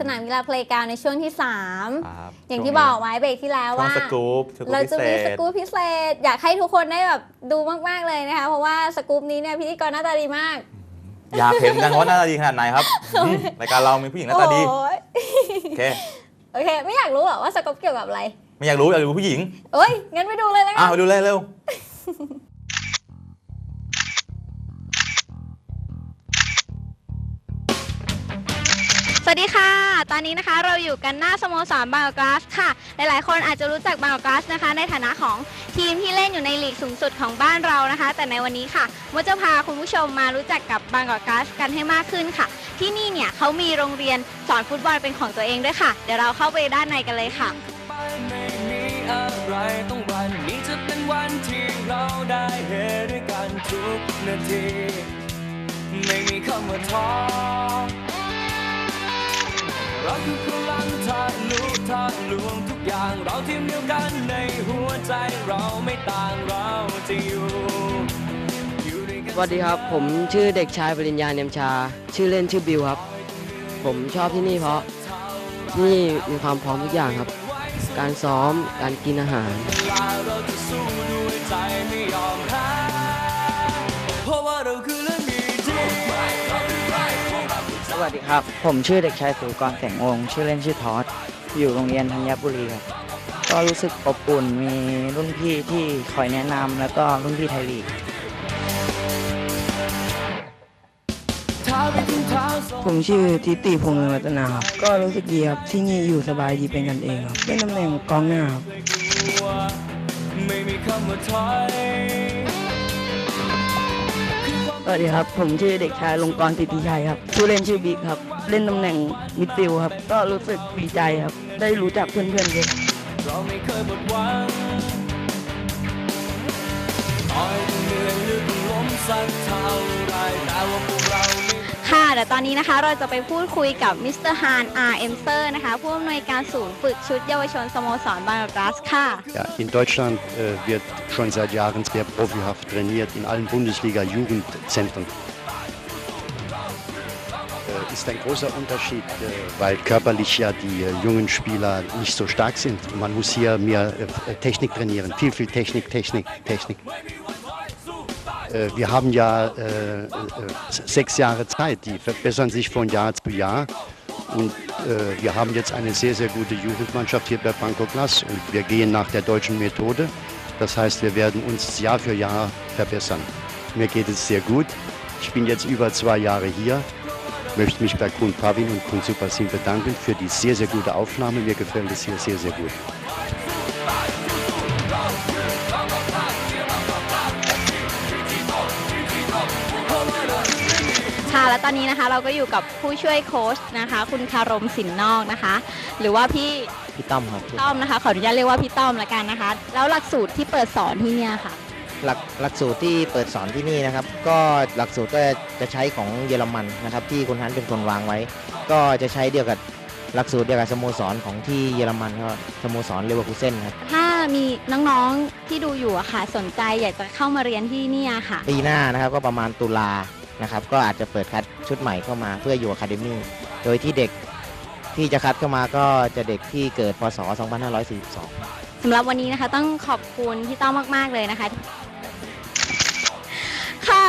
สนามกีฬาเพลย์กราวในช่วงที่ครับ3อย่างที่บอกไว้เบรกที่แล้วช่วงว่าสกู๊ปสกู๊ปเราพิจะเศมีสษกู๊ปพิเศษ อยากให้ทุกคนได้แบบดูมาก ๆ เลยนะคะ เพราะว่าสกู๊ปนี้เนี่ยพิธีกรหน้าตาดีมาก อยากเห็นกันว่าหน้าตาดีขนาดไหนครับอืมรายการเรามีผู้หญิงหน้าตาดีโอ้ยโอเคโอเค ไม่อยากรู้หรอว่าสกู๊ปเกี่ยวกับอะไร ไม่อยากรู้อยากรู้ผู้หญิงเอ้ยงั้นไปดูเลยนะอะคะไปดูเลยเร็ว สวัสดีค่ะ ตอนนี้นะคะเราอยู่กันหน้าสโมสรบางกอกกราสค่ะ หลายๆ คนอาจจะรู้จักบางกอกกราสนะคะ ในฐานะของทีมที่เล่นอยู่ในลีกสูงสุดของบ้านเรานะคะ แต่ในวันนี้ค่ะมดจะพาคุณผู้ชมมารู้จักกับบางกอกกราสกันให้มากขึ้นค่ะ ที่นี่เนี่ยเขามีโรงเรียนสอนฟุตบอลเป็นของตัวเองด้วยค่ะ เดี๋ยวเราเข้าไปด้านในกันเลยค่ะวันนี้จะเป็นวันที่เราได้เฮด้วยกันทุกนาที ไม่มีคำว่าท้อ ลุทะลวงทุกอย่างเราทีมเดียวกันในหัวใจเราไม่ต่างเราจะอยู่อยู่ด้วยกันสวัสดีครับ ผมชื่อเด็กชายปริญญาเนียมชา ชื่อเล่นชื่อบิวครับ ผมชอบที่นี่เพราะที่นี่มีความพร้อมทุกอย่างครับ การซ้อมการกินอาหารเวลาเราจะสู้ด้วยใจไม่ยอมแพ้เพราะว่าเราคือเรื่องดีที่สวัสดีครับ ผมชื่อเด็กชายสุกรแสงองค์ ชื่อเล่นชื่อทอส อยู่โรงเรียนธัญบุรีครับก็รู้สึกอบอุ่นมีรุ่นพี่ที่คอยแนะนำแล้วก็รุ่นพี่ไทยลีกผมชื่อทิติพงษ์รัตนาครับก็รู้สึกดีครับที่นี่อยู่สบายดีเป็นกันเองครับเล่นตำแหน่งกองหน้าครับ สวัสดีครับ ผมชื่อเด็กชายลงกรติติชัยครับชื่อเล่นชื่อบิ๊กครับ เล่นตำแหน่งมิดฟิลด์ครับ ก็รู้สึกดีใจครับ ได้รู้จักเพื่อนๆเยอะเราไม่เคยหมดหวังต่อยเหนื่อยลึกล้มสักเท่าไรแต่ว่าพวกเราม่ ค่ะเดี๋ยวตอนนี้นะคะเราจะไปพูดคุยกับมิสเตอร์ฮานอาร์เอ็มเซอร์นะคะผู้อำนวยการศูนย์ฝึกชุดเยาวชนสโมสรบางกอกกราสค่ะ Ja, in Deutschland äh, wird schon seit Jahren sehr profihaft trainiert, in allen Bundesliga-Jugendzentren. Äh, ist ein großer Unterschied, äh, weil körperlich ja die äh, jungen Spieler nicht so stark sind. Man muss hier mehr äh, Technik trainieren, viel, viel Technik, Technik, Technik. Äh, Wir haben ja äh, äh, sechs Jahre Zeit, die verbessern sich von Jahr zu Jahr. Und äh, wir haben jetzt eine sehr, sehr gute Jugendmannschaft hier bei Bangkok Glass und wir gehen nach der deutschen Methode. Das heißt, wir werden uns Jahr für Jahr verbessern. Mir geht es sehr gut. Ich bin jetzt über zwei Jahre hier, möchte mich bei Kun Pavin und Kun Supasin bedanken für die sehr, sehr gute Aufnahme. Mir gefällt es hier sehr, sehr gut. และตอนนี้นะคะเราก็อยู่กับผู้ช่วยโค้ชนะคะ คุณคารมสินนอกนะคะ หรือว่าพี่พี่ต้อมครับต้อมนะคะขออนุญาตเรียกว่าพี่ต้อมละกันนะคะ แล้วหลักสูตรที่เปิดสอนที่เนี่ยค่ะ หลักหลักสูตรที่เปิดสอนที่นี่นะครับ ก็หลักสูตรก็จะใช้ของเยอรมันนะครับ ที่คุณฮันเป็นคนวางไว้ ก็จะใช้เดียวกับหลักสูตรเดียวกับสโมสรของที่เยอรมันก็สโมสรเลเวอร์คูเซ่นครับถ้ามีน้องๆที่ดูอยู่อะค่ะ สนใจอยากจะเข้ามาเรียนที่เนี่ยค่ะ ปีหน้านะครับก็ประมาณตุลา นะครับก็อาจจะเปิดคัดชุดใหม่เข้ามาเพื่ออยู่อะคาเดมี่โดยที่เด็กที่จะคัดเข้ามาก็จะเด็กที่เกิดพศ 2542สำหรับวันนี้นะคะ ต้องขอบคุณพี่ต้อมมาก ๆ เลยนะคะค่ะ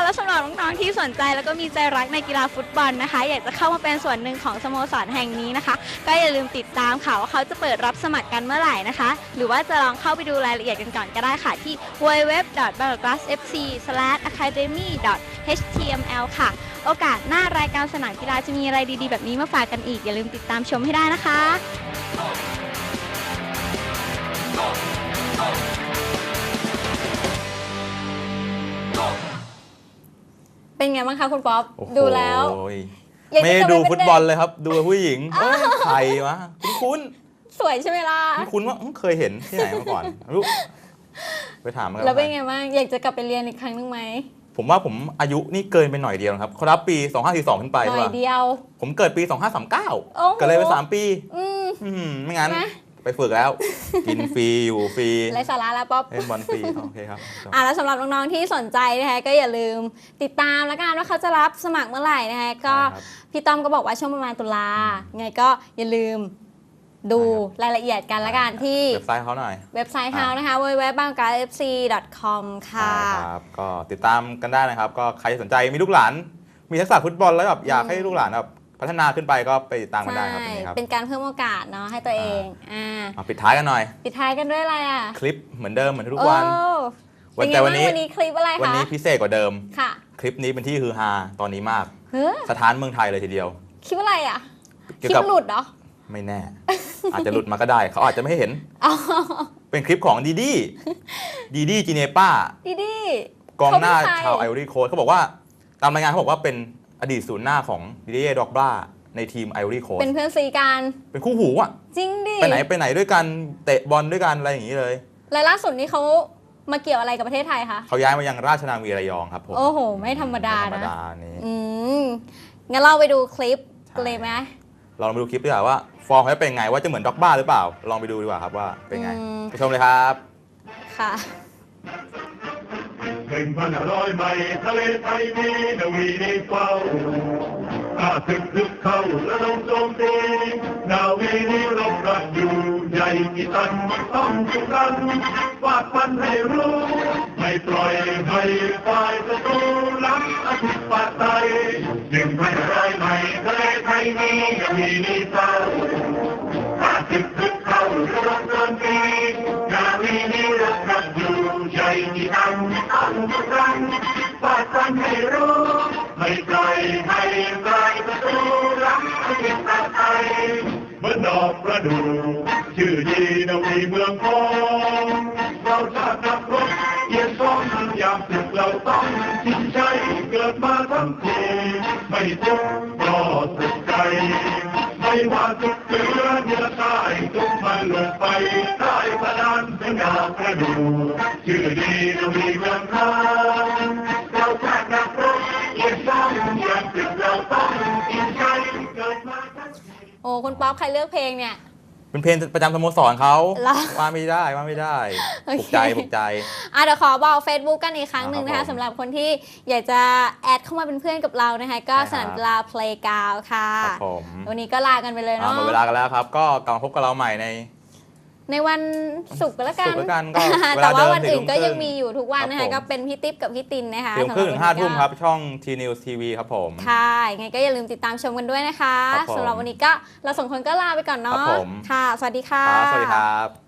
แล้วสำหรับน้องๆที่สนใจแล้วก็มีใจรักในกีฬาฟุตบอลนะคะ อยากจะเข้ามาเป็นส่วนหนึ่งของสโมสรแห่งนี้นะคะ ก็อย่าลืมติดตามค่ะว่าเขาจะเปิดรับสมัครกันเมื่อไหร่นะคะ หรือว่าจะลองเข้าไปดูรายละเอียดกันก่อนก็ได้ค่ะ ที่ www.bangladesh.fc/academy.html ค่ะ โอกาสหน้ารายการสนามกีฬาจะมีอะไรดีๆ แบบนี้มาฝากกันอีก อย่าลืมติดตามชมให้ได้นะคะ เป็นไงบ้างคะคุณป๊อปโอ้โหดูแล้วอยากจะไม่ได้กลับดูไปเป็นฟุตบอลเลยครับ ดูผู้หญิงเอ้ยใครวะคุ้นสวยใช่ไหมล่ะๆคุ้นๆว่าอื้อเคยเห็นที่ไหนมาก่อนไม่รู้ไปถามกันแล้วเป็นไงบ้างอยากจะกลับไปเรียนอีกครั้งนึงไหมผมว่าผมอายุนี่เกินไปหน่อยเดียวนะครับเขารับปี 2542 ขึ้นไปหน่ใช่อยปะเดียว ผมเกิดปีโอ้โห2539เกิดเลยไป 3 ปี อืม อื้อหือไม่งั้น นะ ไปไปฝึกแล้ว กินฟรีอยู่ฟรีไรสาระแล้วป๊อปเล่นบอลฟรีโอเคครับอะแล้วสำหรับน้องๆที่สนใจนะคะก็อย่าลืมติดตามแล้วกันว่าเขาจะรับสมัครเมื่อไหร่นะคะก็ใช่ครับพี่ต้อมก็บอกว่าช่วงประมาณตุลาไงก็อย่าลืมดูใช่ครับรายละเอียดกันละกันที่เว็บไซต์เขาหน่อย เว็บไซต์อ่าเฮานะคะ www.bangkokfc.com ค่ะใช่ครับก็ติดตามกันได้นะครับ ก็ใครสนใจมีลูกหลาน มีทักษะฟุตบอลแล้วแบบอยากให้ลูกหลานแบบ พัฒนาขึ้นไปก็ไปติดตามกันได้ครับตรงนี้ครับ เป็นการเพิ่มโอกาสเนาะให้ตัวเองอ่ามาปิดท้ายกันหน่อย ปิดท้ายกันด้วยอะไรอะ คลิปเหมือนเดิมเหมือนทุกวันโอ้วันเป็ไงแต่วันนี้บ้างวันนี้คลิปอะไรคะวันนี้พิเศษกว่าเดิมค่ะ คลิปนี้เป็นที่ฮือฮาตอนนี้มากเฮ้ยสถานเมืองไทยเลยทีเดียว คลิปอะไรอะคเกี่ลิยวกับปหลุดเหรอไม่แน่ อาจจะหลุดมาก็ได้ เขาอาจจะไม่ให้เห็นอ๋อเป็นคลิปของดีดีดีดีจีเนป้าดีดีกองหน้าเขาเป็นใครชาวไอวอรี่โคสต์เขาบอกว่า ตามรายงานเขาบอกว่าเป็น อดีตศูนย์หน้าของดิเดียดอกบ้าในทีมไอวอรี่โคสเป็นเพื่อนซีกันเป็นคู่หูอะ จริงดิ ไปไหนไปไหนด้วยกันเตะบอลด้วยกันอะไรอย่างนี้เลย และล่าสุดนี้เขามาเกี่ยวอะไรกับประเทศไทยคะเขาย้ายมายังราชนาวีระยองครับผม โอ้โห ไม่ธรรมดาธรรมนะดานี้อืมงั้นเราไปดูคลิปใช่กันเลยไหมลองไปดูคลิปดีกว่าว่า ฟอร์มเขาจะเป็นไงว่าจะเหมือนด็อกบ้าหรือเปล่า ลองไปดูดีกว่าครับว่าเป็นไงอืมไปชมเลยครับ ค่ะ หนึ่งพันห้าร้อยใหม่ทะเลไทยมีนาวีในเฝ้าข้าศึกทึกเข้าและลงโจมตีนาวีนี้รบกันอยู่ใหญ่กี่ตันต้องจุกันฟาดฟันให้รู้ ไม่ปล่อยให้ฝ่ายศัตรูล้ำอธิปไตยหนึ่งพันห้าร้อยไม่ ม่ว่าสุขเหนือเหนือใต้ทุกมันลงไปใต้พระดานสัญญาประดูชื่อดีนาวีเมืองทองเราชาตินักรบยียรซ้อมยามศึกเราต้องชิงใจเกิดมาทั้งโอ้คุณป๊อปใครเลือกเพลงเนี่ย เป็นเพลงประจำสโมสรเขาเหรอ ว่าไม่ได้ว่าไม่ได้โอปลุเคกใจปลุกใจ อะเดี๋ยวขอบอก Facebook กันอีกครั้งหนึ่งนะครัคะบผมสำหรับคนที่อยากจะแอดเข้ามาเป็นเพื่อนกับเรานะคะ ก็ใช่สครับ นามกีฬา Playground ค่ะ ครับผมวันนี้ก็ลากันไปเลยอ่าเนาะ หมดเวลากันแล้วครับ ก็กลับมาพบกับเราใหม่ใน ในวันศุกร์ก็แล้วกันศุกร์แล้วกันก็เวแต่ลาว่าเดิมวันอื่นก็สี่ทุ่มยังมีอยู่ทุกวันนะครัคะบผม ก็เป็นพี่ติ๊บกับพี่ตินนะคะสี่ทุ่มครึ่งถึงห้าสำหทุ่มวันนี้ครับ ช่อง T News TV ครับผม ค่ะยังไงก็อย่าลืมติดตามชมกันด้วยนะคะครับผมสำหรับวันนี้ก็เราสองคนก็ลาไปก่อนครัเนาะบผม ค่ะ สวัสดีค่ะ ครับสวัสดีครับ